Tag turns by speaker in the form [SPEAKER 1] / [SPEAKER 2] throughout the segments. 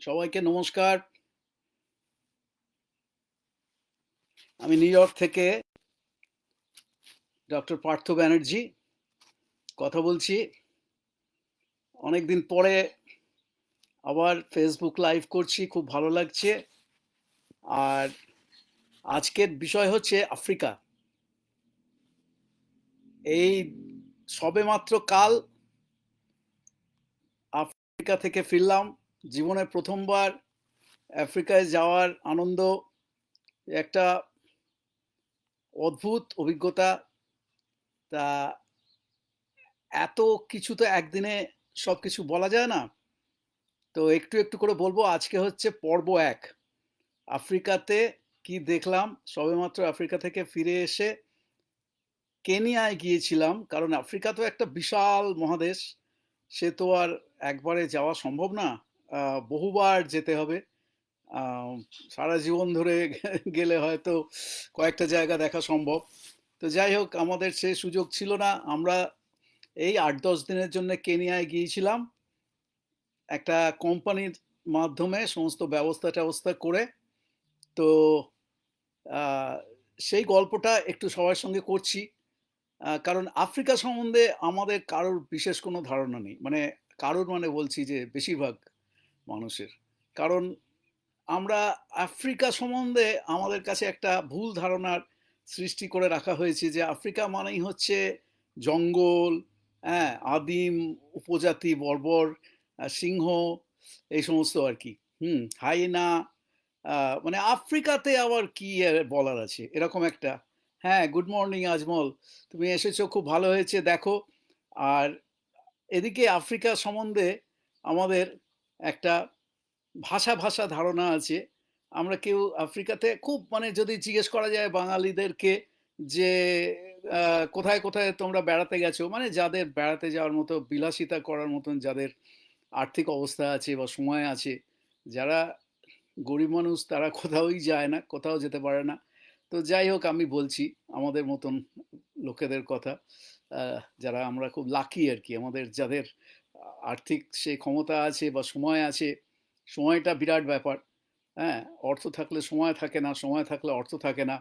[SPEAKER 1] সবাইকে নমস্কার। আমি নিউ ইয়র্ক থেকে ডক্টর পার্থ ব্যানার্জি কথা বলছি। অনেকদিন পরে আবার ফেসবুক লাইভ করছি, খুব ভালো লাগছে। আর আজকের বিষয় হচ্ছে আফ্রিকা। এই সবেমাত্র কাল আফ্রিকা থেকে ফিরলাম। জীবনে প্রথমবার আফ্রিকায় যাওয়ার আনন্দ, একটা অদ্ভুত অভিজ্ঞতা। তা এত কিছু তো একদিনে সব কিছু বলা যায় না। তো একটু একটু করে বলব, আজকে হচ্ছে পর্ব এক। আফ্রিকাতে কি দেখলাম? সবেমাত্র আফ্রিকা থেকে ফিরে এসে কেনিয়ায় গিয়েছিলাম, কারণ আফ্রিকা তো একটা বিশাল মহাদেশ। সে তো আর একবারে যাওয়া সম্ভব না। বহুবার যেতে হবে। সারা জীবন ধরে গেলে হয়তো কয়েকটা জায়গা দেখা সম্ভব। তো যাই হোক, আমাদের সে সুযোগ ছিল না। আমরা এই আট দশ দিনের জন্য কেনিয়ায় গিয়েছিলাম। একটা কোম্পানির মাধ্যমে সমস্ত ব্যবস্থা ট্যাবস্থা করে। তো সেই গল্পটা একটু সবার সঙ্গে করছি। কারণ আফ্রিকা সম্বন্ধে আমাদের কারোর বিশেষ কোনো ধারণা নেই। মানে কারোর মানে বলছি যে বেশিরভাগ মানুষের। কারণ আমরা আফ্রিকা সম্বন্ধে আমাদের কাছে একটা ভুল ধারণার সৃষ্টি করে রাখা হয়েছে যে আফ্রিকা মানেই হচ্ছে জঙ্গল হ্যাঁ আদিম উপজাতি, বর্বর সিংহ, এই সমস্ত আর কি। হুম, হাইনা মানে আফ্রিকাতে আবার কি বলার আছে? এরকম একটা। হ্যাঁ গুড মর্নিং আজমল, তুমি এসেছ, খুব ভালো হয়েছে, দেখো। আর এদিকে আফ্রিকা সম্বন্ধে আমাদের একটা ভাষা ভাষা ধারণা আছে। আমরা কেউ আফ্রিকাতে খুব মানে যদি জিজ্ঞেস করা যায় বাঙালিদেরকে যে কোথায় কোথায় তোমরা বেড়াতে গেছো? মানে যাদের বেড়াতে যাওয়ার মতো বিলাসিতা করার মতন যাদের আর্থিক অবস্থা আছে বা সময় আছে, যারা গরিব মানুষ তারা কোথাওই যায় না, কোথাও যেতে পারে না। তো যাই হোক, আমি বলছি আমাদের মতন লোকেদের কথা যারা আমরা খুব লাকি আর কি, আমাদের যাদের আর্থিক সে ক্ষমতা আছে বা সময় আছে, সময়টা বিরাট ব্যাপার। হ্যাঁ অর্থ থাকলে সময় থাকে না, সময় থাকলে অর্থ থাকে না।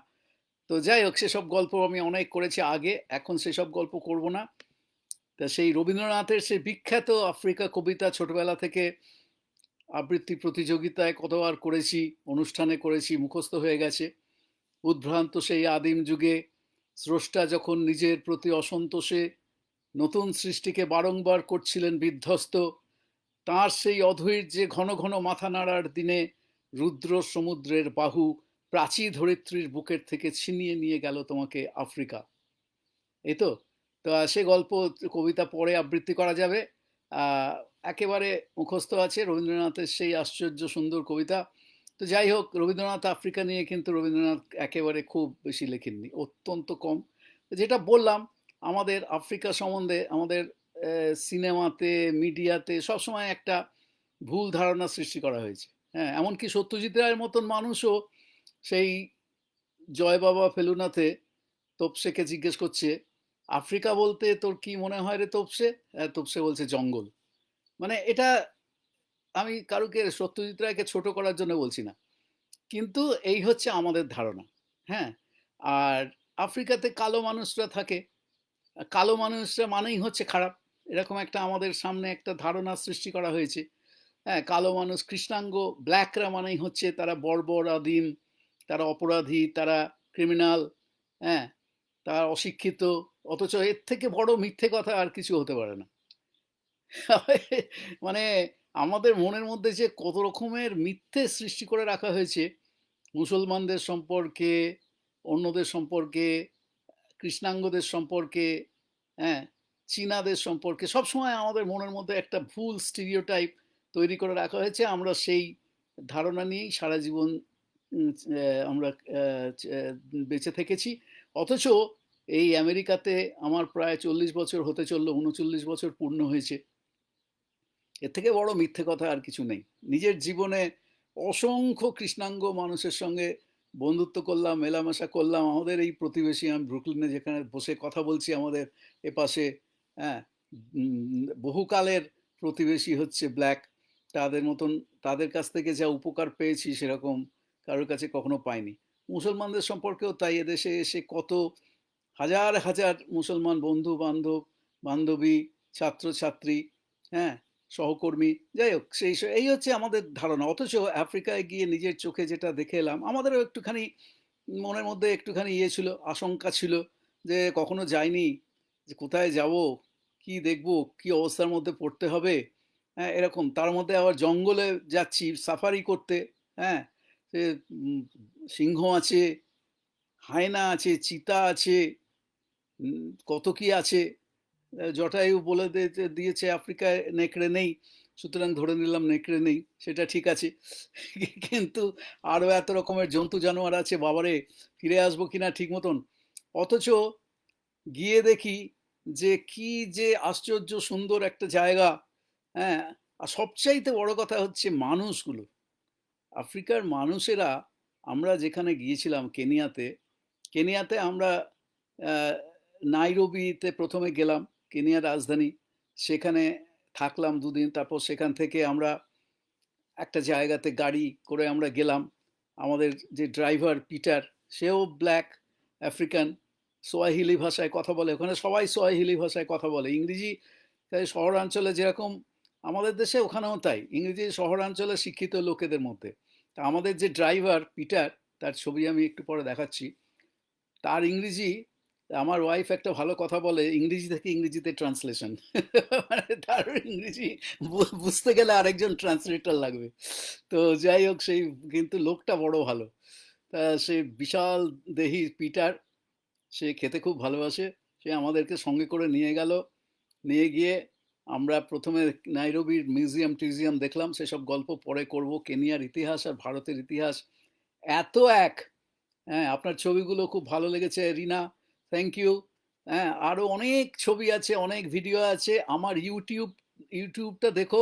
[SPEAKER 1] তো যাই হোক, সেসব গল্প আমি অনেক করেছি আগে, এখন সেসব গল্প করব না। তা সেই রবীন্দ্রনাথের সেই বিখ্যাত আফ্রিকা কবিতা ছোটবেলা থেকে আবৃত্তি প্রতিযোগিতায় কতবার করেছি, অনুষ্ঠানে করেছি, মুখস্থ হয়ে গেছে। উদ্ভ্রান্ত সেই আদিম যুগে স্রষ্টা যখন নিজের প্রতি অসন্তোষে নতুন সৃষ্টিকে বারংবার করছিলেন বিধ্বস্ত। তাঁর সেই অধৈর্যে ঘন ঘন মাথা নাড়ার দিনে রুদ্র সমুদ্রের বাহু প্রাচী ধরিত্রীর বুকের থেকে ছিনিয়ে নিয়ে গেল তোমাকে আফ্রিকা। এই তো তো সে গল্প কবিতা পরে আবৃত্তি করা যাবে। একেবারে মুখস্থ আছে রবীন্দ্রনাথের সেই আশ্চর্য সুন্দর কবিতা। তো যাই হোক, রবীন্দ্রনাথ আফ্রিকা নিয়ে কিন্তু রবীন্দ্রনাথ একেবারে খুব বেশি লেখেননি, অত্যন্ত কম। যেটা বললাম আমাদের আফ্রিকা সম্বন্ধে আমাদের সিনেমাতে মিডিয়াতে সবসময় একটা ভুল ধারণা সৃষ্টি করা হয়েছে। হ্যাঁ এমনকি সত্যজিৎ রায়ের মতন মানুষও সেই জয় বাবা ফেলুনাথে তোপসেকে জিজ্ঞেস করছে আফ্রিকা বলতে তোর কি মনে হয় রে তোপসে? হ্যাঁ, তোপসে বলছে জঙ্গল। মানে এটা আমি কারুকে সত্যজিৎ রায়কে ছোট করার জন্য বলছি না। কিন্তু এই হচ্ছে আমাদের ধারণা। হ্যাঁ আর আফ্রিকাতে কালো মানুষরা থাকে কালো মানুষরা মানেই হচ্ছে খারাপ। এরকম একটা আমাদের সামনে একটা ধারণা সৃষ্টি করা হয়েছে। হ্যাঁ কালো মানুষ, কৃষ্ণাঙ্গ, ব্ল্যাকরা মানেই হচ্ছে তারা বর্বর, আদিম, তারা অপরাধী, তারা ক্রিমিনাল হ্যাঁ তারা অশিক্ষিত, অথচ এর থেকে বড় মিথ্যে কথা আর কিছু হতে পারে না। মানে আমাদের মনের মধ্যে যে কত রকমের মিথ্যে সৃষ্টি করে রাখা হয়েছে, মুসলমানদের সম্পর্কে, অন্যদের সম্পর্কে কৃষ্ণাঙ্গদের সম্পর্কে হ্যাঁ চীনাদের সম্পর্কে, সবসময় আমাদের মনের মধ্যে একটা ভুল স্টিরিওটাইপ তৈরি করে রাখা হয়েছে। আমরা সেই ধারণা নিয়েই সারা জীবন আমরা বেঁচে থেকেছি। অথচ এই আমেরিকাতে আমার প্রায় চল্লিশ বছর হতে চলল, উনচল্লিশ বছর পূর্ণ হয়েছে। এর থেকে বড় মিথ্যে কথা আর কিছু নেই। নিজের জীবনে অসংখ্য কৃষ্ণাঙ্গ মানুষের সঙ্গে বন্ধুত্ব করলাম, মেলামেশা করলাম। আমাদের এই প্রতিবেশী, আমি ব্রুকলিনে যেখানে বসে কথা বলছি, আমাদের এপাশে হ্যাঁ বহুকালের প্রতিবেশী হচ্ছে ব্ল্যাক। তাদের মতন, তাদের কাছ থেকে যা উপকার পেয়েছি সেরকম কারোর কাছে কখনো পাইনি। মুসলমানদের সম্পর্কেও তাই, এদেশে এসে কত হাজার হাজার মুসলমান বন্ধু বান্ধব বান্ধবী, ছাত্রছাত্রী হ্যাঁ সহকর্মী, যাই হোক, সেই এই হচ্ছে আমাদের ধারণা। অথচ আফ্রিকায় গিয়ে নিজের চোখে যেটা দেখে এলাম, আমাদেরও একটুখানি মনের মধ্যে একটুখানি ইয়ে ছিল, আশঙ্কা ছিল যে কখনো যাইনি, যে কোথায় যাব, কি দেখব, কি অবস্থার মধ্যে পড়তে হবে হ্যাঁ এরকম। তার মধ্যে আবার জঙ্গলে যাচ্ছি, সাফারি করতে হ্যাঁ সে সিংহ আছে, হায়না আছে, চিতা আছে কত কি আছে জটায়ু বলে দিয়েছে আফ্রিকায় নেকড়ে নেই, সুতরাং ধরে নিলাম নেকড়ে নেই, সেটা ঠিক আছে। কিন্তু আরও এত রকমের জন্তু জানোয়ার আছে, বাবারে, ফিরে আসব কিনা ঠিক মতন? অথচ গিয়ে দেখি যে কি যে আশ্চর্য সুন্দর একটা জায়গা হ্যাঁ? আর সবচাইতে বড় কথা হচ্ছে মানুষগুলো। আফ্রিকার মানুষেরা, আমরা যেখানে গিয়েছিলাম কেনিয়াতে কেনিয়াতে আমরা নাইরোবিতে প্রথমে গেলাম। কেনিয়ার রাজধানী। সেখানে থাকলাম দুদিন, তারপর সেখান থেকে আমরা একটা জায়গাতে গাড়ি করে আমরা গেলাম। আমাদের যে ড্রাইভার পিটার, সেও ব্ল্যাক, আফ্রিকান, সোয়াহিলি ভাষায় কথা বলে। ওখানে সবাই সোয়াহিলি ভাষায় কথা বলে। ইংরেজি শহরাঞ্চলে যেরকম আমাদের দেশে ওখানেও তাই। ইংরেজি শহরাঞ্চলে শিক্ষিত লোকেদের মধ্যে। তা আমাদের যে ড্রাইভার পিটার, তার ছবি আমি একটু পরে দেখাচ্ছি। তার ইংরেজি আমার ওয়াইফ একটা ভালো কথা বলে, ইংরেজি থেকে ইংরেজিতে ট্রান্সলেশন তার ইংরেজি বুঝতে গেলে আরেকজন ট্রান্সলেটর লাগবে। তো যাই হোক, সেই কিন্তু লোকটা বড় ভালো। তা সে বিশাল দেহি পিটার, সে খেতে খুব ভালোবাসে। সে আমাদেরকে সঙ্গে করে নিয়ে গেল। নিয়ে গিয়ে আমরা প্রথমে নাইরোবির মিউজিয়াম টিউজিয়াম দেখলাম। সেসব গল্প পরে করব। কেনিয়ার ইতিহাস আর ভারতের ইতিহাস। এত এক! হ্যাঁ আপনার ছবিগুলো খুব ভালো লেগেছে, রিনা। থ্যাংক ইউ হ্যাঁ আরও অনেক ছবি আছে, অনেক ভিডিও আছে। আমার ইউটিউব ইউটিউবটা দেখো।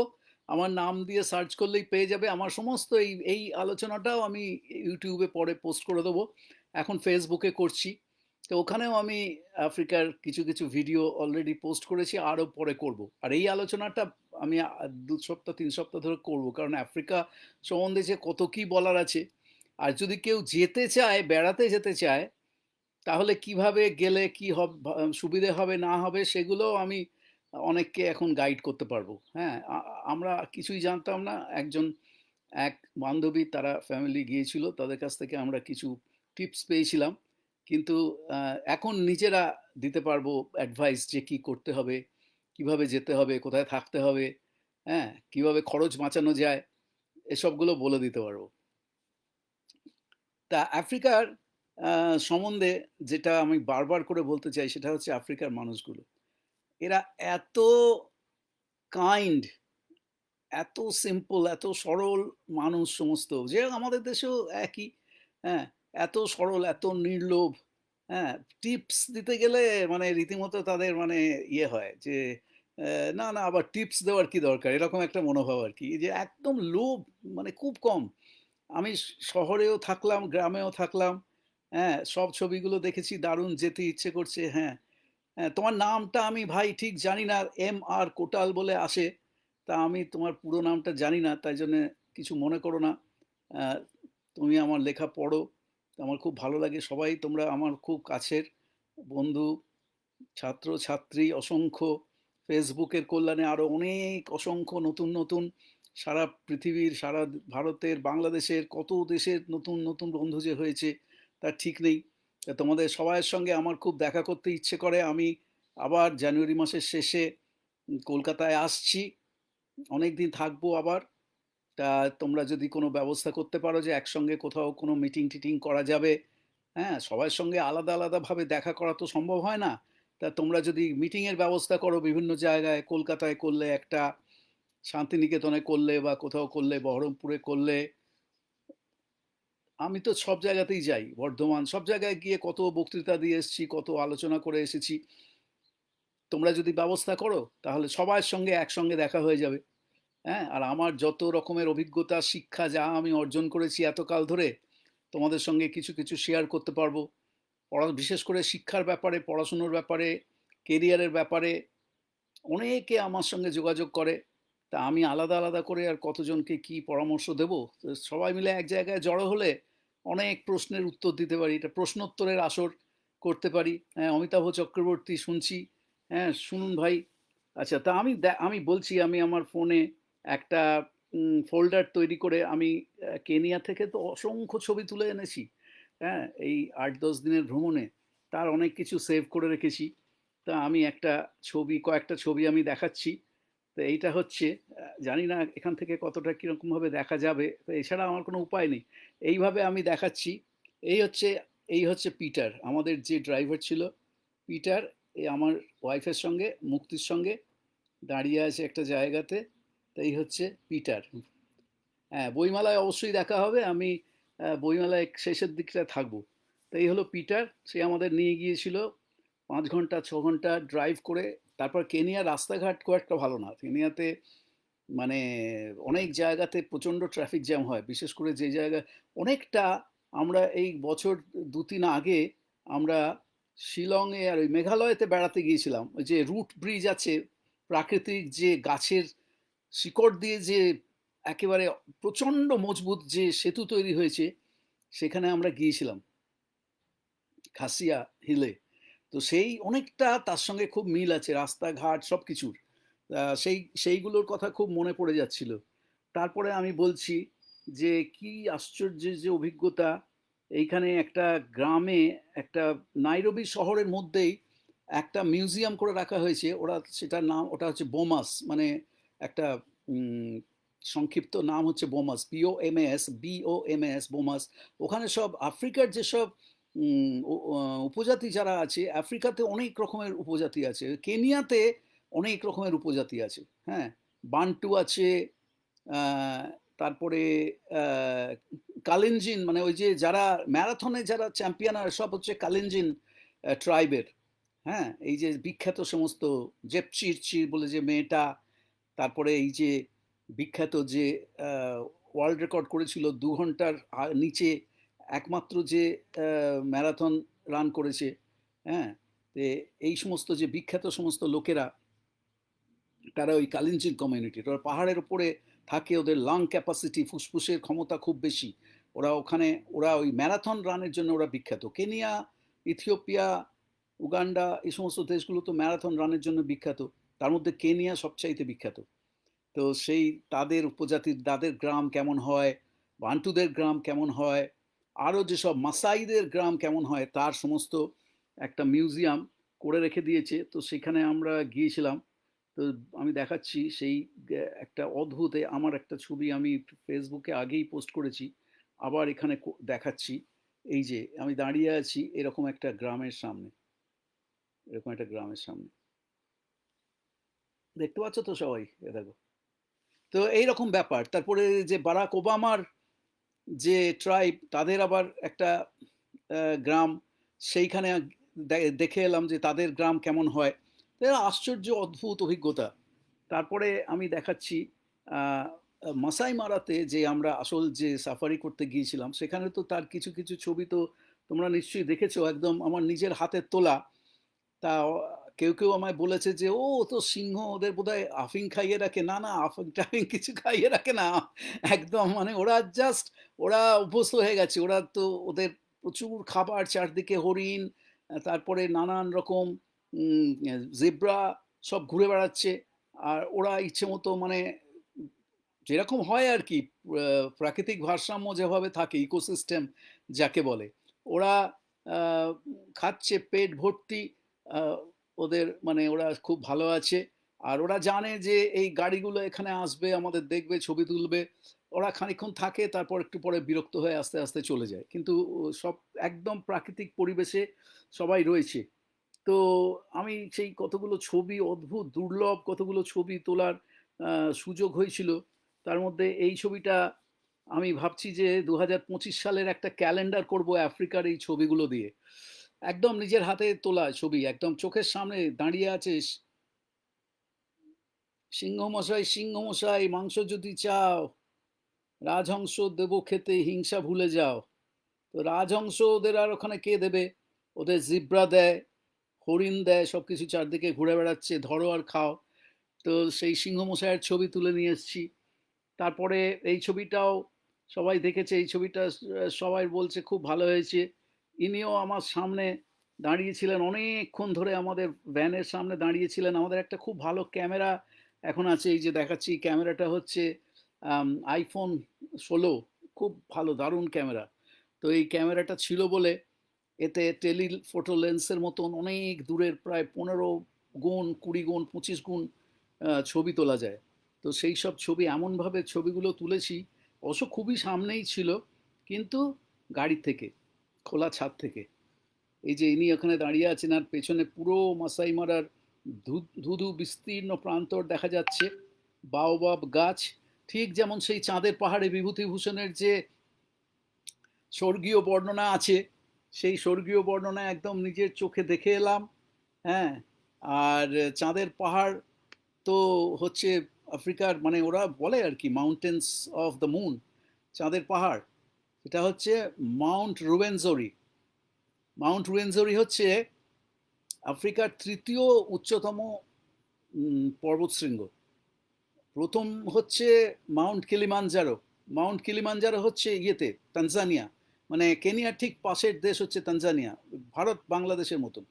[SPEAKER 1] আমার নাম দিয়ে সার্চ করলেই পেয়ে যাবে। আমার সমস্ত এই এই আলোচনাটাও আমি ইউটিউবে পরে পোস্ট করে দেবো। এখন ফেসবুকে করছি। তো ওখানেও আমি আফ্রিকার কিছু কিছু ভিডিও অলরেডি পোস্ট করেছি আরও পরে করব। আর এই আলোচনাটা আমি দু সপ্তাহ, তিন সপ্তাহ ধরে করব। কারণ আফ্রিকা সম্বন্ধে যে কত কি বলার আছে। আর যদি কেউ যেতে চায়, বেড়াতে যেতে চায় তাহলে কীভাবে গেলে কি হবে সুবিধে হবে, না হবে, সেগুলো আমি অনেককে এখন গাইড করতে পারব। হ্যাঁ আমরা কিছুই জানতাম না। একজন, এক বান্ধবী, তারা ফ্যামিলি গিয়েছিল, তাদের কাছ থেকে আমরা কিছু টিপস পেয়েছিলাম। কিন্তু এখন নিজেরা দিতে পারব অ্যাডভাইস যে কি করতে হবে, কীভাবে যেতে হবে, কোথায় থাকতে হবে হ্যাঁ কীভাবে খরচ বাঁচানো যায়, এসবগুলো বলে দিতে পারব। তা আফ্রিকার সম্বন্ধে যেটা আমি বারবার করে বলতে চাই সেটা হচ্ছে আফ্রিকার মানুষগুলো। এরা এত কাইন্ড এত সিম্পল এত সরল মানুষ সমস্ত। যে আমাদের দেশেও একই হ্যাঁ? এত সরল, এত নির্লোভ হ্যাঁ? টিপস দিতে গেলে মানে রীতিমতো তাদের মানে ইয়ে হয় যে না না, আবার টিপস দেওয়ার কি দরকার? এরকম একটা মনোভাব আর কি। যে একদম লোভ মানে খুব কম। আমি শহরেও থাকলাম, গ্রামেও থাকলাম হ্যাঁ সব ছবিগুলো দেখেছি, দারুণ, যেতে ইচ্ছে করছে হ্যাঁ। হ্যাঁ তোমার নামটা আমি, ভাই, ঠিক জানি না, এম আর কোটাল বলে আসে, তা আমি তোমার পুরো নামটা জানি না, তাই জন্য কিছু মনে করো না। তুমি আমার লেখা পড়ো, আমার খুব ভালো লাগে, সবাই তোমরা আমার খুব কাছের বন্ধু, ছাত্র, ছাত্রী, অসংখ্য, ফেসবুকের কল্যাণে আরও অনেক অসংখ্য নতুন নতুন, সারা পৃথিবীর, সারা ভারতের, বাংলাদেশের, কত দেশের নতুন নতুন বন্ধু যে হয়েছে তার ঠিক নেই। তা তোমাদের সবাইয়ের সঙ্গে আমার খুব দেখা করতে ইচ্ছে করে। আমি আবার জানুয়ারি মাসের শেষে কলকাতায় আসছি। অনেক দিন থাকব আবার। তা তোমরা যদি কোনো ব্যবস্থা করতে পারো যে একসঙ্গে কোথাও কোনো মিটিং টিটিং করা যাবে। হ্যাঁ সবার সঙ্গে আলাদা আলাদাভাবে দেখা করা তো সম্ভব হয় না। তা তোমরা যদি মিটিংয়ের ব্যবস্থা করো বিভিন্ন জায়গায়, কলকাতায় করলে একটা, শান্তিনিকেতনে করলে বা কোথাও করলে, বহরমপুরে করলে আমি তো সব জায়গাতেই যাই, বর্ধমান। সব জায়গায় গিয়ে কত বক্তৃতা দিয়ে এসেছি, কত আলোচনা করে এসেছি। তোমরা যদি ব্যবস্থা করো, তাহলে সবার সঙ্গে একসঙ্গে দেখা হয়ে যাবে। হ্যাঁ আর আমার যত রকমের অভিজ্ঞতা, শিক্ষা যা আমি অর্জন করেছি এতকাল ধরে, তোমাদের সঙ্গে কিছু কিছু শেয়ার করতে পারব। পড়া, বিশেষ করে শিক্ষার ব্যাপারে, পড়াশুনোর ব্যাপারে কেরিয়ারের ব্যাপারে, অনেকে আমার সঙ্গে যোগাযোগ করে। তা আমি আলাদা আলাদা করে আর কতজনকে কি পরামর্শ দেব? সবাই মিলে এক জায়গায় জড়ো হলে অনেক প্রশ্নের উত্তর দিতে পারি। এটা প্রশ্নোত্তরের আসর করতে পারি। হ্যাঁ অমিতাভ চক্রবর্তী শুনছি। হ্যাঁ শুনুন ভাই। আচ্ছা তা আমি আমি বলছি, আমি আমার ফোনে একটা ফোল্ডার তৈরি করে আমি কেনিয়া থেকে তো অসংখ্য ছবি তুলে এনেছি। হ্যাঁ এই আট, দশ দিনের ভ্রমণে। তার অনেক কিছু সেভ করে রেখেছি। তা আমি একটা ছবি, কয়েকটা ছবি আমি দেখাচ্ছি। তো এইটা হচ্ছে জানি না এখান থেকে কতটা কীরকমভাবে দেখা যাবে, তো এছাড়া আমার কোনো উপায় নেই। এইভাবে আমি দেখাচ্ছি, এই হচ্ছে এই হচ্ছে পিটার, আমাদের যে ড্রাইভার ছিল পিটার এই আমার ওয়াইফের সঙ্গে, মুক্তির সঙ্গে দাঁড়িয়ে আছে একটা জায়গাতে, তো এই হচ্ছে পিটার। হ্যাঁ বইমেলায় অবশ্যই দেখা হবে, আমি বইমেলায় শেষের দিকটা থাকব। তো এই হলো পিটার, সে আমাদের নিয়ে গিয়েছিল পাঁচ ঘণ্টা, ছ ঘণ্টা ড্রাইভ করে তারপর কেনিয়া রাস্তাঘাট খুব একটা ভালো না। কেনিয়াতে মানে অনেক জায়গাতে প্রচণ্ড ট্রাফিক জ্যাম হয়। বিশেষ করে যে জায়গায় অনেকটা আমরা এই বছর দু তিন আগে আমরা শিলংয়ে আর ওই মেঘালয়তে বেড়াতে গিয়েছিলাম। ওই যে রুট ব্রিজ আছে, প্রাকৃতিক যে গাছের শিকড় দিয়ে যে একেবারে প্রচণ্ড মজবুত যে সেতু তৈরি হয়েছে, সেখানে আমরা গিয়েছিলাম। খাসিয়া হিলে। তো সেই অনেকটা তার সঙ্গে খুব মিল আছে, রাস্তাঘাট সব কিছুর সেই, সেইগুলোর কথা খুব মনে পড়ে যাচ্ছিল। তারপরে আমি বলছি যে, কি আশ্চর্য যে অভিজ্ঞতা। এইখানে একটা গ্রামে একটা নাইরবি শহরের মধ্যেই একটা মিউজিয়াম করে রাখা হয়েছে। ওরা সেটার নাম, ওটা হচ্ছে বোমাস। মানে একটা সংক্ষিপ্ত নাম হচ্ছে BOMAS. P O M S B O M S, BOMAS. ওখানে সব আফ্রিকার যেসব উপজাতি যারা আছে আফ্রিকাতে অনেক রকমের উপজাতি আছে কেনিয়াতে অনেক রকমের উপজাতি আছে হ্যাঁ? বান্টু আছে তারপরে আহ, কালিনজিন মানে ওই যে যারা ম্যারাথনে যারা চ্যাম্পিয়ন আর সব হচ্ছে কালিনজিন ট্রাইবের হ্যাঁ? এই যে বিখ্যাত সমস্ত জেপচিরচির বলে যে মেয়েটা তারপরে এই যে বিখ্যাত যে ওয়ার্ল্ড রেকর্ড করেছিল দু ঘণ্টার নিচে একমাত্র যে ম্যারাথন রান করেছে হ্যাঁ এই সমস্ত যে বিখ্যাত সমস্ত লোকেরা, তারা ওই কালিঞ্চিন কমিউনিটি ওরা পাহাড়ের উপরে থাকে, ওদের লাং ক্যাপাসিটি ফুসফুসের ক্ষমতা খুব বেশি। ওরা ওখানে, ওরা ওই ম্যারাথন রানের জন্য ওরা বিখ্যাত। কেনিয়া, ইথিওপিয়া, উগান্ডা, এই সমস্ত দেশগুলো তো ম্যারাথন রানের জন্য বিখ্যাত। তার মধ্যে কেনিয়া সবচাইতে বিখ্যাত। তো সেই তাদের উপজাতির, তাদের গ্রাম কেমন হয়, বান্টুদের গ্রাম কেমন হয় আরও যেসব মাসাইদের গ্রাম কেমন হয়, তার সমস্ত একটা মিউজিয়াম করে রেখে দিয়েছে। তো সেখানে আমরা গিয়েছিলাম। তো আমি দেখাচ্ছি সেই একটা অদ্ভুতে আমার একটা ছবি আমি ফেসবুকে আগেই পোস্ট করেছি। আবার এখানে দেখাচ্ছি। এই যে, আমি দাঁড়িয়ে আছি এরকম একটা গ্রামের সামনে। এরকম একটা গ্রামের সামনে। দেখতে পাচ্ছ তো সবাই? এ দেখো। তো এইরকম ব্যাপার। তারপরে যে বারাক ওবামার যে ট্রাইব তাদের আবার একটা গ্রাম, সেইখানে দেখে এলাম যে তাদের গ্রাম কেমন হয়। আশ্চর্য, অদ্ভুত অভিজ্ঞতা। তারপরে আমি দেখাচ্ছি মাসাই মারাতে যে আমরা আসল যে সাফারি করতে গিয়েছিলাম, সেখানে তো তার কিছু কিছু ছবি তো তোমরা নিশ্চয়ই দেখেছ। একদম আমার নিজের হাতের তোলা। তা কেউ কেউ আমায় বলেছে যে, ও, তো সিংহ ওদের বোধহয় আফিং খাইয়ে রাখে। না না আফিং টাফিং কিছু খাইয়ে রাখে না। একদম মানে ওরা জাস্ট ওরা অভ্যস্ত হয়ে গেছে। ওরা তো ওদের প্রচুর খাবার, চারদিকে হরিণ, তারপরে নানান রকম জেব্রা সব ঘুরে বেড়াচ্ছে। আর ওরা ইচ্ছে মতো মানে যেরকম হয় আর কি প্রাকৃতিক ভারসাম্য যেভাবে থাকে ইকোসিস্টেম যাকে বলে, ওরা খাচ্ছে, পেট ভর্তি ওদের মানে ওরা খুব ভালো আছে। আর ওরা জানে যে এই গাড়িগুলো এখানে আসবে, আমাদের দেখবে, ছবি তুলবে। ওরা খানিকক্ষণ থাকে, তারপর একটু পরে বিরক্ত হয়ে আস্তে আস্তে চলে যায়। কিন্তু সব একদম প্রাকৃতিক পরিবেশে সবাই রয়েছে। তো আমি সেই কতগুলো ছবি, অদ্ভুত, দুর্লভ কতগুলো ছবি তোলার সুযোগ হয়েছিল, তার মধ্যে এই ছবিটা আমি ভাবছি যে দু হাজার পঁচিশ সালের একটা ক্যালেন্ডার করব আফ্রিকার এই ছবিগুলো দিয়ে। একদম নিজের হাতে তোলা ছবি, একদম চোখের সামনে দাঁড়িয়ে আছে সিংহ মশাই সিংহ মশাই মাংস যদি চাও, রাজহংস দেবো খেতে, হিংসা ভুলে যাও। তো রাজহংস ওদের আর ওখানে কে দেবে? ওদের জিব্রা দেয়, হরিণ দেয় সব কিছু চারদিকে ঘুরে বেড়াচ্ছে, ধরো আর খাও। তো সেই সিংহ মশাইয়ের ছবি তুলে নিয়ে এসেছি। তারপরে এই ছবিটাও সবাই দেখেছে, এই ছবিটা সবাই বলছে খুব ভালো হয়েছে। ইনিও আমার সামনে দাঁড়িয়েছিলেন অনেকক্ষণ ধরে আমাদের ভ্যানের সামনে দাঁড়িয়েছিলেন। আমাদের একটা খুব ভালো ক্যামেরা এখন আছে, এই যে দেখাচ্ছি ক্যামেরাটা হচ্ছে আইফোন ষোলো, খুব ভালো, দারুণ ক্যামেরা। তো এই ক্যামেরাটা ছিল বলে এতে টেলি ফটো লেন্সের মতন অনেক দূরের প্রায় পনেরো গুণ, কুড়ি গুণ, পঁচিশ গুণ ছবি তোলা যায়। তো সেই সব ছবি এমনভাবে ছবিগুলো তুলেছি, অবশ্য খুবই সামনেই ছিল, কিন্তু গাড়ির থেকে। খোলা ছাদ থেকে। এই যে ইনি ওখানে দাঁড়িয়ে আছেন আর পেছনে পুরো মাসাই মারার ধুধু বিস্তীর্ণ প্রান্তর দেখা যাচ্ছে। বাওবাব গাছ, ঠিক যেমন সেই চাঁদের পাহাড়ে বিভূতিভূষণের যে স্বর্গীয় বর্ণনা আছে, সেই স্বর্গীয় বর্ণনা একদম নিজের চোখে দেখে এলাম হ্যাঁ। আর চাঁদের পাহাড় তো হচ্ছে আফ্রিকার মানে ওরা বলে আর কি মাউন্টেন্স অফ দ্য মুন চাঁদের পাহাড়। এটা হচ্ছে মাউন্ট রুবেনজরি। মাউন্ট রুবেনজরি হচ্ছে আফ্রিকার তৃতীয় উচ্চতম পর্বতশৃঙ্গ। প্রথম হচ্ছে মাউন্ট কিলিমানজারো মাউন্ট কিলিমানজারো হচ্ছে ইয়েতে, তানজানিয়া। মানে কেনিয়ার ঠিক পাশের দেশ হচ্ছে তানজানিয়া, ভারত বাংলাদেশের মতন।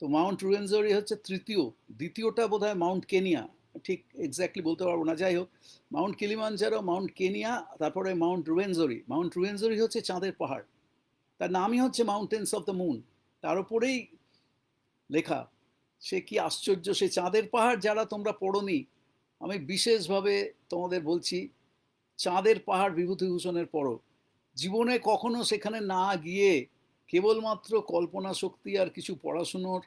[SPEAKER 1] তো মাউন্ট রুয়েনজরি হচ্ছে তৃতীয়, দ্বিতীয়টা বোধ হয় মাউন্ট কেনিয়া। ঠিক এক্স্যাক্টলি বলতে পারব না। যাই হোক মাউন্ট কিলিমানজারো মাউন্ট কেনিয়া তারপরে মাউন্ট রুয়েনজরি মাউন্ট রুয়েনজরি হচ্ছে চাঁদের পাহাড়। তার নামই হচ্ছে মাউন্টেন্স অফ দ্য মুন তার উপরেই লেখা, সে কি আশ্চর্য, সে চাঁদের পাহাড় যারা তোমরা পড়নি, আমি বিশেষভাবে তোমাদের বলছি, চাঁদের পাহাড় বিভূতিভূষণের পরও জীবনে কখনো সেখানে না গিয়ে কেবলমাত্র কল্পনা শক্তি আর কিছু পড়াশুনোর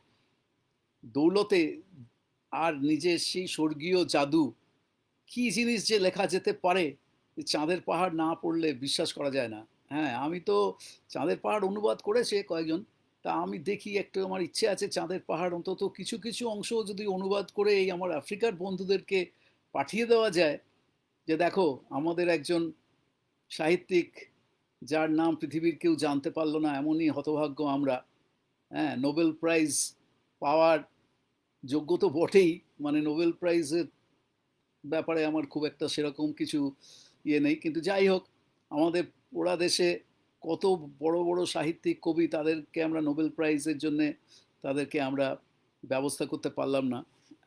[SPEAKER 1] দৌলতে আর নিজের সেই স্বর্গীয় জাদু। কি জিনিস যে লেখা যেতে পারে চাঁদের পাহাড় না পড়লে বিশ্বাস করা যায় না। হ্যাঁ আমি তো চাঁদের পাহাড় অনুবাদ করেছে কয়েকজন। তা আমি দেখি একটু আমার ইচ্ছে আছে চাঁদের পাহাড় অন্তত কিছু কিছু অংশ যদি অনুবাদ করে এই আমার আফ্রিকার বন্ধুদেরকে পাঠিয়ে দেওয়া যায়। যে দেখো, আমাদের একজন সাহিত্যিক, যার নাম পৃথিবীর কেউ জানতে পারল না, এমনই হতভাগ্য আমরা। হ্যাঁ নোবেল প্রাইজ পাওয়ার যোগ্য তো বটেই। মানে নোবেল প্রাইজের ব্যাপারে আমার খুব একটা সেরকম কিছু ইয়ে নেই। কিন্তু যাই হোক, আমাদের ওরা দেশে কত বড় বড় সাহিত্যিক কবি তাদেরকে আমরা নোবেল প্রাইজের জন্যে তাদেরকে আমরা ব্যবস্থা করতে পারলাম না।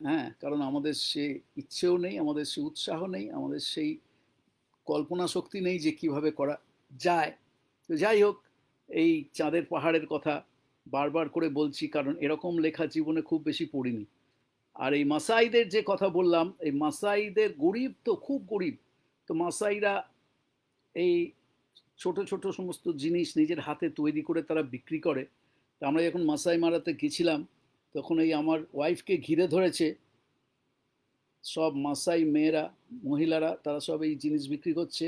[SPEAKER 1] হ্যাঁ কারণ আমাদের সে ইচ্ছেও নেই, আমাদের সে উৎসাহ নেই, আমাদের সেই কল্পনা শক্তি নেই যে কীভাবে করা যায়। তো যাই হোক, এই চাঁদের পাহাড়ের কথা বারবার করে বলছি, কারণ এরকম লেখা জীবনে খুব বেশি পড়িনি। আর এই মাসাইদের যে কথা বললাম, এই মাসাইদের গরিব তো খুব গরিব। তো মাসাইরা এই ছোট ছোট সমস্ত জিনিস নিজের হাতে তৈরি করে তারা বিক্রি করে। তো আমরা যখন মাসাই মারাতে গেছিলাম, তখন এই আমার ওয়াইফকে ঘিরে ধরেছে। সব মাসাই মেয়েরা, মহিলারা, তারা সব এই জিনিস বিক্রি করছে,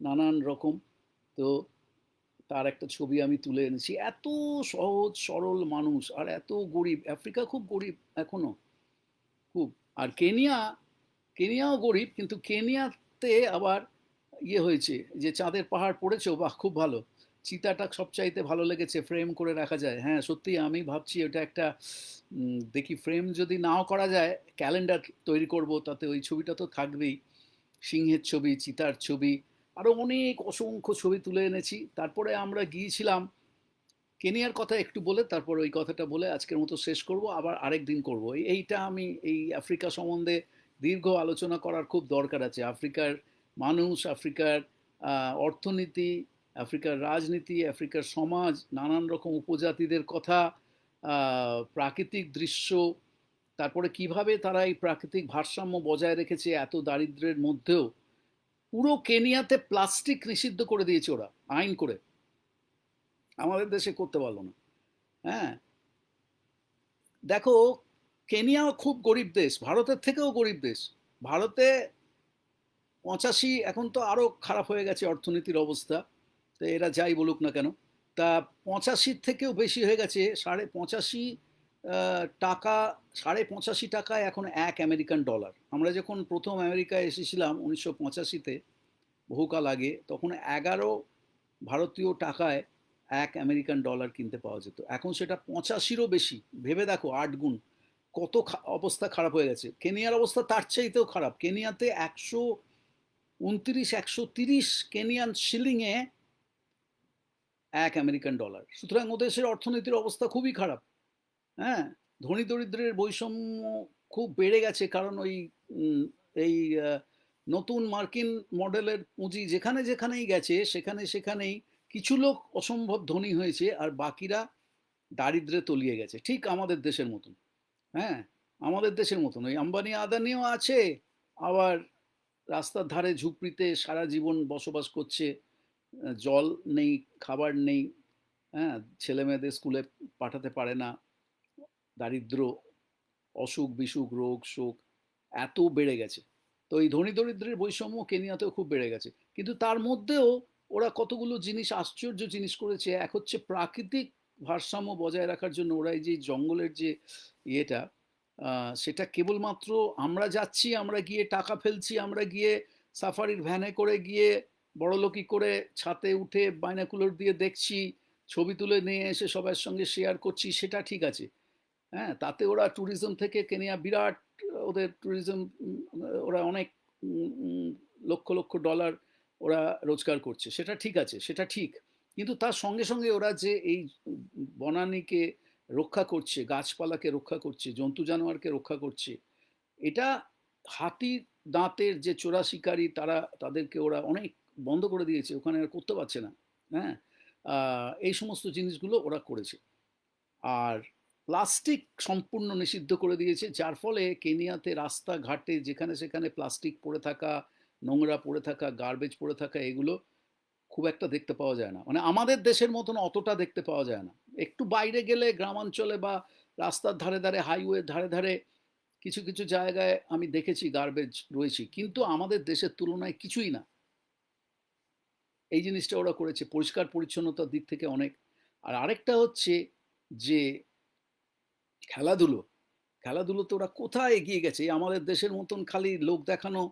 [SPEAKER 1] নানান রকম। তো তার একটা ছবি আমি তুলে এনেছি। এত সহজ, সরল মানুষ আর এত গরিব। আফ্রিকা খুব গরিব এখনও। খুব। আর কেনিয়া, কেনিয়াও গরিব কিন্তু কেনিয়াতে আবার ইয়ে হয়েছে যে চাঁদের পাহাড় পড়েছে বাহ, খুব ভালো। চিতাটা সবচাইতে ভালো লেগেছে ফ্রেম করে রাখা যায়। হ্যাঁ সত্যি আমি ভাবছি ওটা একটা দেখি ফ্রেম যদি নাও করা যায় ক্যালেন্ডার তৈরি করব, তাতে ওই ছবিটা তো থাকবেই। সিংহের ছবি, চিতার ছবি আরও অনেক অসংখ্য ছবি তুলে এনেছি। তারপরে আমরা গিয়েছিলাম কেনিয়ার কথা একটু বলে, তারপর ওই কথাটা বলে আজকের মতো শেষ করব, আবার আরেক দিন করব। এইটা আমি এই আফ্রিকা সম্বন্ধে দীর্ঘ আলোচনা করার খুব দরকার আছে। আফ্রিকার মানুষ, আফ্রিকার অর্থনীতি, আফ্রিকার রাজনীতি, আফ্রিকার সমাজ, নানান রকম উপজাতিদের কথা প্রাকৃতিক দৃশ্য, তারপরে কীভাবে তারা এই প্রাকৃতিক ভারসাম্য বজায় রেখেছে এত দারিদ্র্যের মধ্যেও পুরো কেনিয়াতে প্লাস্টিক নিষিদ্ধ করে দিয়েছে ওরা, আইন করে। আমাদের দেশে করতে পারল না। হ্যাঁ? দেখো কেনিয়াও খুব গরিব দেশ, ভারতের থেকেও গরিব দেশ। ভারতে পঁচাশি, এখন তো আরও খারাপ হয়ে গেছে অর্থনীতির অবস্থা। তো এরা যাই বলুক না কেন। তা পঁচাশির থেকেও বেশি হয়ে গেছে, সাড়ে পঁচাশি টাকা সাড়ে পঁচাশি টাকায় এখন এক আমেরিকান ডলার। আমরা যখন প্রথম আমেরিকায় এসেছিলাম উনিশশো পঁচাশিতে, বহুকাল আগে, তখন এগারো ভারতীয় টাকায় এক আমেরিকান ডলার কিনতে পাওয়া যেত। এখন সেটা পঁচাশিরও বেশি। ভেবে দেখো, আট গুণ। কত অবস্থা খারাপ হয়ে গেছে। কেনিয়ার অবস্থা তার চাইতেও খারাপ। কেনিয়াতে একশো উনত্রিশ, একশো তিরিশ কেনিয়ান শিলিংয়ে এক আমেরিকান ডলার। সুতরাং ও দেশের অর্থনীতির অবস্থা খুবই খারাপ। হ্যাঁ? ধনী দরিদ্রের বৈষম্য খুব বেড়ে গেছে কারণ ওই এই নতুন মার্কিন মডেলের পুঁজি যেখানে যেখানেই গেছে, সেখানে সেখানেই কিছু লোক অসম্ভব ধনী হয়েছে আর বাকিরা দারিদ্রে তলিয়ে গেছে। ঠিক আমাদের দেশের মতন। হ্যাঁ আমাদের দেশের মতন। ওই আম্বানি আদানিও আছে, আবার রাস্তার ধারে ঝুপড়িতে সারা জীবন বসবাস করছে জল নেই, খাবার নেই হ্যাঁ ছেলে মেয়েদের স্কুলে পাঠাতে পারে না দারিদ্র, অসুখ, বিসুখ, রোগ, শোক এত বেড়ে গেছে। তো এই ধনী দরিদ্রের বৈষম্য কেনিয়াতেও খুব বেড়ে গেছে। কিন্তু তার মধ্যেও ওরা কতগুলো জিনিস, আশ্চর্য জিনিস করেছে। এক হচ্ছে প্রাকৃতিক ভারসাম্য বজায় রাখার জন্য ওরা এই যে জঙ্গলের যে ইয়েটা সেটা কেবলমাত্র আমরা যাচ্ছি, আমরা গিয়ে টাকা ফেলছি, আমরা গিয়ে সাফারির ভ্যানে করে গিয়ে বড়লোকি করে ছাতে উঠে বাইনাকুলার দিয়ে দেখছি, ছবি তুলে নিয়ে এসে সবার সঙ্গে শেয়ার করছি, সেটা ঠিক আছে। হ্যাঁ তাতে ওরা ট্যুরিজম থেকে কেনিয়া বিরাট, ওদের ট্যুরিজম ওরা অনেক লক্ষ লক্ষ ডলার ওরা রোজগার করছে। সেটা ঠিক আছে, সেটা ঠিক। কিন্তু তার সঙ্গে সঙ্গে ওরা যে এই বনানীকে রক্ষা করছে, গাছপালাকে রক্ষা করছে, জন্তু জানোয়ারকে রক্ষা করছে, এটা হাতি দাঁতের যে চোরা শিকারী তারা, তাদেরকে ওরা অনেক বন্ধ করে দিয়েছে, ওখানে আর করতে পারছে না। হ্যাঁ এই সমস্ত জিনিসগুলো ওরা করেছে। আর প্লাস্টিক সম্পূর্ণ নিষিদ্ধ করে দিয়েছে, যার ফলে কেনিয়াতে রাস্তাঘাটে যেখানে সেখানে প্লাস্টিক পড়ে থাকা, নোংরা পড়ে থাকা গার্বেজ পড়ে থাকা এগুলো খুব একটা দেখতে পাওয়া যায় না। মানে আমাদের দেশের মতন অতটা দেখতে পাওয়া যায় না। একটু বাইরে গেলে গ্রামাঞ্চলে বা রাস্তার ধারে ধারে হাইওয়ে ধারে ধারে কিছু কিছু জায়গায় আমি দেখেছি গার্বেজ রয়েছে, কিন্তু আমাদের দেশের তুলনায় কিছুই না। এই জিনিসটা ওরা করেছে পরিষ্কার পরিচ্ছন্নতার দিক থেকে অনেক। আর আরেকটা হচ্ছে যে খেলাধুলো। খেলাধুলোতে ওরা কোথায় এগিয়ে গেছে? আমাদের দেশের মতন খালি লোক দেখানো,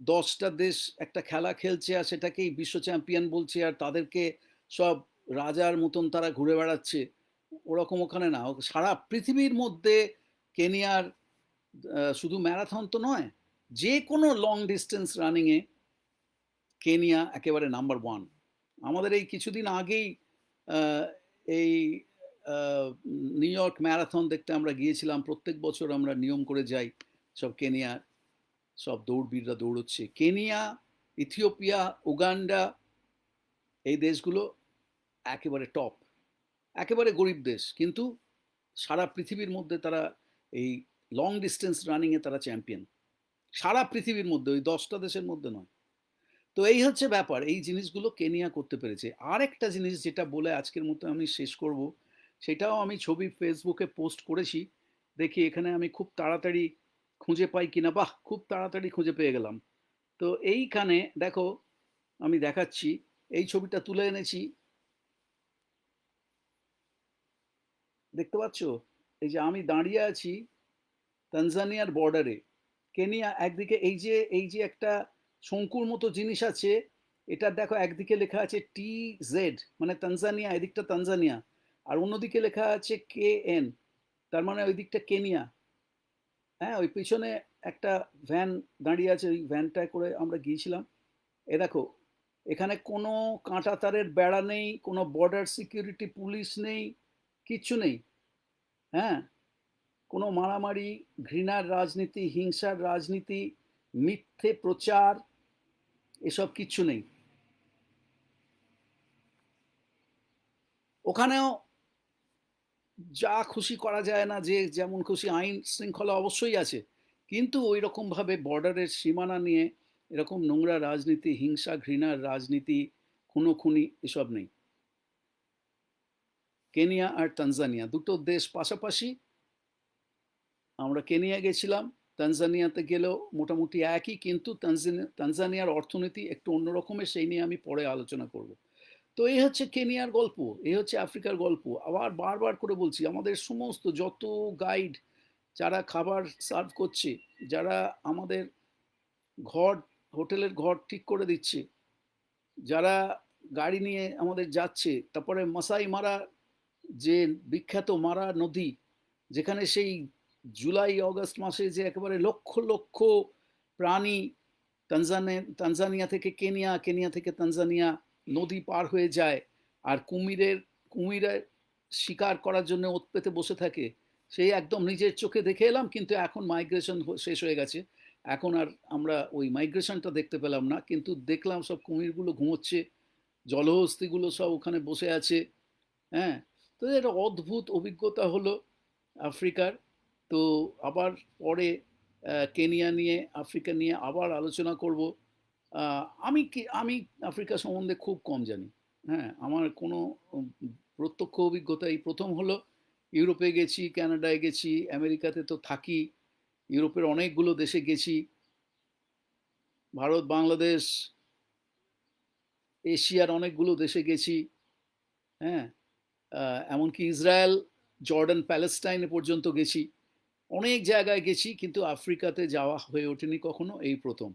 [SPEAKER 1] দশটা দেশ একটা খেলা খেলছে আর সেটাকেই বিশ্ব চ্যাম্পিয়ন বলছে আর তাদেরকে সব রাজার মতন তারা ঘুরে বেড়াচ্ছে। ওরকম ওখানে না সারা পৃথিবীর মধ্যে কেনিয়ার শুধু ম্যারাথন তো নয়, যে কোনো লং ডিস্টেন্স রানিংয়ে কেনিয়া একেবারে নাম্বার ওয়ান আমাদের এই কিছুদিন আগেই এই নিউ ইয়র্ক ম্যারাথন দেখতে আমরা গিয়েছিলাম। প্রত্যেক বছর আমরা নিয়ম করে যাই সব কেনিয়ার সব দৌড়বীররা দৌড়চ্ছে। কেনিয়া, ইথিওপিয়া, উগান্ডা, এই দেশগুলো একেবারে টপ একেবারে গরিব দেশ। কিন্তু সারা পৃথিবীর মধ্যে তারা এই লং ডিস্টেন্স রানিংয়ে তারা চ্যাম্পিয়ন সারা পৃথিবীর মধ্যে, ওই দশটা দেশের মধ্যে নয়। তো এই হচ্ছে ব্যাপার, এই জিনিসগুলো কেনিয়া করতে পেরেছে। আর একটা জিনিস যেটা বলে আজকের মতো আমি শেষ করব সেটাও আমি ছবি ফেসবুকে পোস্ট করেছি। দেখি এখানে আমি খুব তাড়াতাড়ি খুঁজে পাই কিনা। বাহ, খুব তাড়াতাড়ি খুঁজে পেয়ে গেলাম। তো এইখানে দেখো, আমি দেখাচ্ছি। এই ছবিটা তুলে এনেছি। দেখতে পাচ্ছ? এই যে আমি দাঁড়িয়ে আছি তানজানিয়ার বর্ডারে কেনিয়া, একদিকে এই যে এই যে একটা শঙ্কুর মতো জিনিস আছে, এটা দেখো একদিকে লেখা আছে টি জেড মানে তানজানিয়া, এদিকটা তানজানিয়া। আর অন্যদিকে লেখা আছে কে এন, তার মানে ওই দিকটা কেনিয়া। হ্যাঁ ওই পিছনে একটা ভ্যান দাঁড়িয়ে আছে, ওই ভ্যানটায় করে আমরা গিয়েছিলাম। এ দেখো, এখানে কোনো কাঁটা তারের বেড়া নেই, কোনো বর্ডার সিকিউরিটি পুলিশ নেই, কিচ্ছু নেই। হ্যাঁ কোনো মারামারি, ঘৃণার রাজনীতি, হিংসার রাজনীতি, মিথ্যে প্রচার, এসব কিচ্ছু নেই। ওখানেও যা খুশি করা যায় না, যে যেমন খুশি আইন শৃঙ্খলা অবশ্যই আছে। কিন্তু ওই রকমভাবে বর্ডারের সীমানা নিয়ে এরকম নোংরা রাজনীতি, হিংসা, ঘৃণার রাজনীতি, খুনোখুনি এসব নেই। কেনিয়া আর তানজানিয়া দুটো দেশ পাশাপাশি। আমরা কেনিয়া গেছিলাম, তানজানিয়াতে গেলেও মোটামুটি একই, কিন্তু তানজানিয়ার অর্থনীতি একটু অন্যরকমের, সেই নিয়ে আমি পরে আলোচনা করব। তো এই হচ্ছে কেনিয়ার গল্প, এই হচ্ছে আফ্রিকার গল্প। আবার বারবার করে বলছি, আমাদের সমস্ত যত গাইড যারা খাবার সার্ভ করছে, যারা আমাদের ঘর, হোটেলের ঘর ঠিক করে দিচ্ছে, যারা গাড়ি নিয়ে আমাদের যাচ্ছে, তারপরে মাসাই মারা যে বিখ্যাত মারা নদী, যেখানে সেই জুলাই, অগস্ট মাসে যে একেবারে লক্ষ লক্ষ প্রাণী তানজানে, তানজানিয়া থেকে কেনিয়া কেনিয়া থেকে তানজানিয়া নদী পার হয়ে যায় আর কুমিরের কুমিরের শিকার করার জন্য ওত পেতে বসে থাকে। সেই একদম নিজের চোখে দেখে এলাম, কিন্তু এখন মাইগ্রেশন শেষ হয়ে গেছে। এখন আর আমরা ওই মাইগ্রেশনটা দেখতে পেলাম না, কিন্তু দেখলাম সব কুমিরগুলো ঘুমোচ্ছে, জলহস্তিগুলো সব ওখানে বসে আছে। হ্যাঁ তো এটা অদ্ভুত অভিজ্ঞতা হলো আফ্রিকার। তো আবার পরে কেনিয়া নিয়ে, আফ্রিকা নিয়ে আবার আলোচনা করব। আমি কি, আমি আফ্রিকা সম্বন্ধে খুব কম জানি। হ্যাঁ আমার কোনো প্রত্যক্ষ অভিজ্ঞতা এই প্রথম হলো ইউরোপে গেছি, কানাডায় গেছি, আমেরিকাতে তো থাকি, ইউরোপের অনেকগুলো দেশে গেছি। ভারত, বাংলাদেশ, এশিয়ার অনেকগুলো দেশে গেছি। হ্যাঁ এমনকি ইসরায়েল, জর্ডান, প্যালেস্টাইনে পর্যন্ত গেছি। অনেক জায়গায় গেছি, কিন্তু আফ্রিকাতে যাওয়া হয়ে ওঠেনি কখনো এই প্রথম।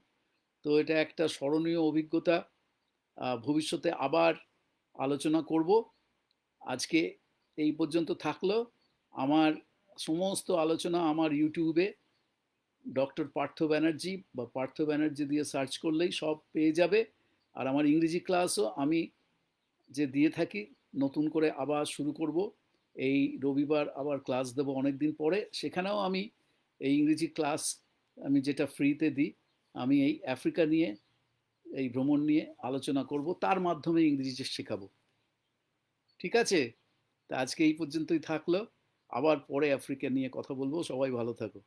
[SPEAKER 1] তো এটা একটা স্মরণীয় অভিজ্ঞতা। ভবিষ্যতে আবার আলোচনা করব। আজকে এই পর্যন্ত থাকল। আমার সমস্ত আলোচনা আমার ইউটিউবে। ডক্টর পার্থ ব্যানার্জি বা পার্থ ব্যানার্জি দিয়ে সার্চ করলেই সব পেয়ে যাবে। আর আমার ইংরেজি ক্লাসও আমি যে দিয়ে থাকি, নতুন করে আবার শুরু করব। এই রবিবার আবার ক্লাস দেব অনেক দিন পরে। সেখানেও আমি এই ইংরেজি ক্লাস আমি যেটা ফ্রিতে দিই আমি এই আফ্রিকা নিয়ে, এই ভ্রমণ নিয়ে আলোচনা করব। তার মাধ্যমে ইংরেজি শেখাবো। ঠিক আছে? তা আজকে এই পর্যন্তই থাকল। আবার পরে আফ্রিকা নিয়ে কথা বলব। সবাই ভালো থাকো।